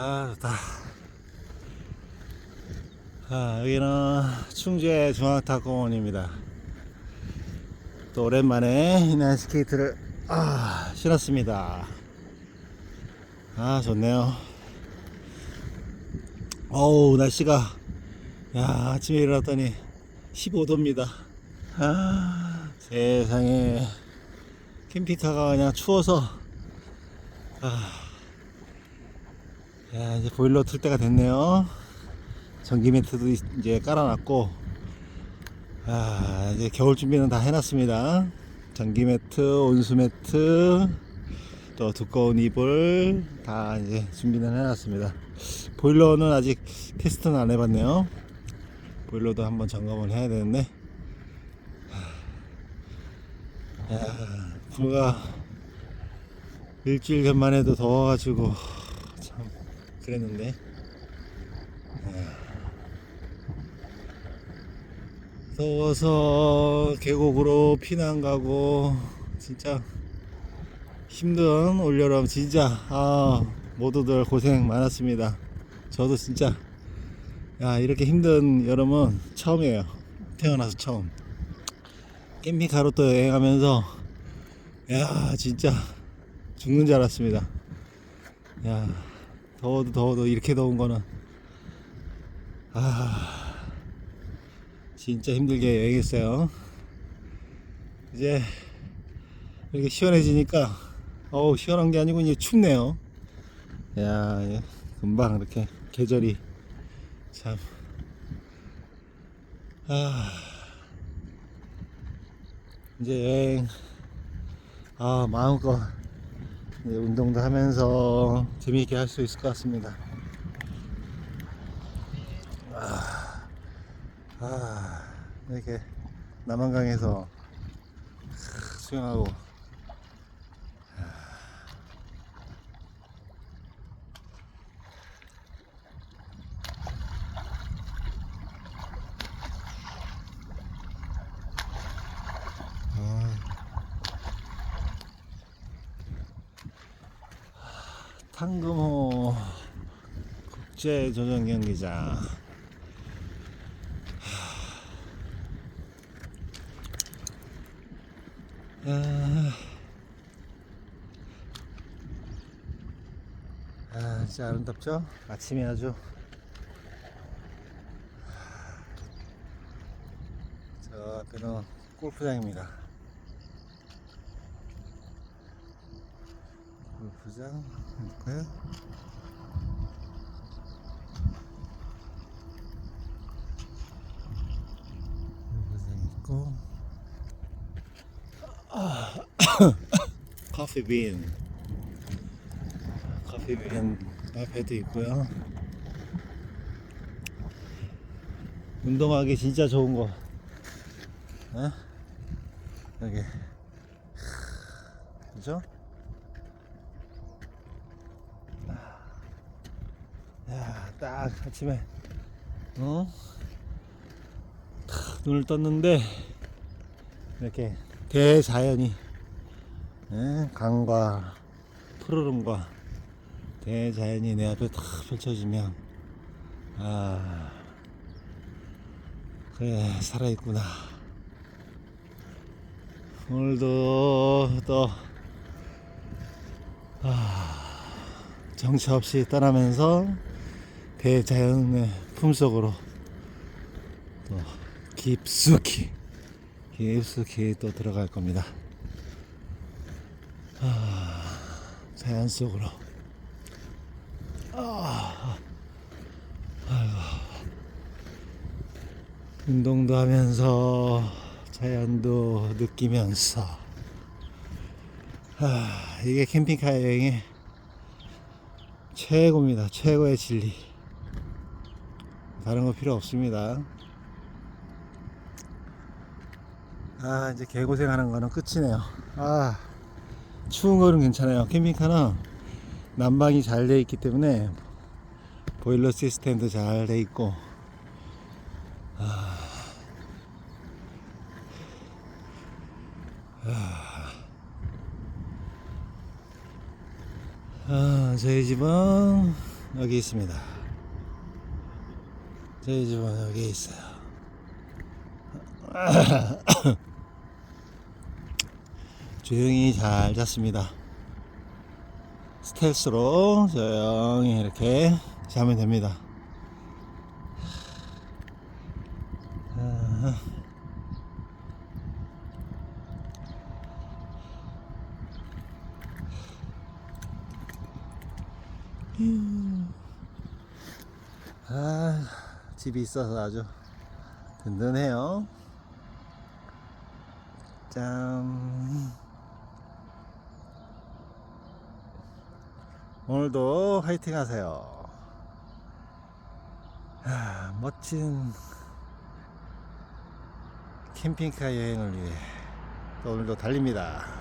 아 좋다. 아 여기는 충주의 중앙탁공원입니다. 또 오랜만에 인라인 스케이트를 아 신었습니다. 아 좋네요. 어우 날씨가 야 아침에 일어났더니 15도입니다. 아 세상에. 캠핑카가 그냥 추워서 아 야, 이제 보일러 틀 때가 됐네요. 전기 매트도 이제 깔아놨고, 아, 이제 겨울 준비는 다 해놨습니다. 전기 매트, 온수 매트, 또 두꺼운 이불 다 이제 준비는 해놨습니다. 보일러는 아직 테스트는 안 해봤네요. 보일러도 한번 점검을 해야 되는데, 야, 불과 일주일 전만 해도 더워가지고 참 그랬는데. 아, 더워서 계곡으로 피난 가고 진짜 힘든 올여름 진짜 아 모두들 고생 많았습니다. 저도 진짜 야 이렇게 힘든 여름은 처음이에요. 태어나서 처음. 캠핑카로 또 여행하면서 야 진짜 죽는 줄 알았습니다. 야 더워도 더워도 이렇게 더운 거는. 아 진짜 힘들게 여행했어요. 이제 이렇게 시원해지니까 어우 시원한 게 아니고 이제 춥네요. 야 예, 금방 이렇게 계절이 참. 아, 이제 여행 아 마음껏 운동도 하면서 재미있게 할 수 있을 것 같습니다. 아, 아 이렇게 남한강에서 수영하고 탕금호 국제 조정 경기장. 아, 아, 진짜 아름답죠? 아침에 아주. 저 앞에는 골프장입니다. 골프장 있고요. 골프장 있고 아, 커피빈 커피빈 앞에도 있고요. 운동하기 진짜 좋은 거. 어? 여기 그죠? 야, 딱 아침에 어? 탁 눈을 떴는데 이렇게 대자연이 예, 강과 푸르름과 대자연이 내 앞에 탁 펼쳐지면 아 그래 살아있구나 오늘도 또 아, 정처 없이 떠나면서 대자연의 품속으로 또 깊숙이 깊숙이 또 들어갈 겁니다. 아, 자연 속으로. 아, 아이고. 운동도 하면서 자연도 느끼면서 아, 이게 캠핑카 여행의 최고입니다. 최고의 진리. 다른 거 필요 없습니다. 아, 이제 개고생 하는 거는 끝이네요. 아, 추운 거는 괜찮아요. 캠핑카는 난방이 잘 돼 있기 때문에 보일러 시스템도 잘 돼 있고, 아, 아, 저희 집은 여기 있습니다. 저희 집은 여기 있어요. 조용히 잘 잤습니다. 스텔스로 조용히 이렇게 자면 됩니다. 아. 아, 집이 있어서 아주 든든해요. 짠. 오늘도 화이팅 하세요. 아, 멋진 캠핑카 여행을 위해 또 오늘도 달립니다.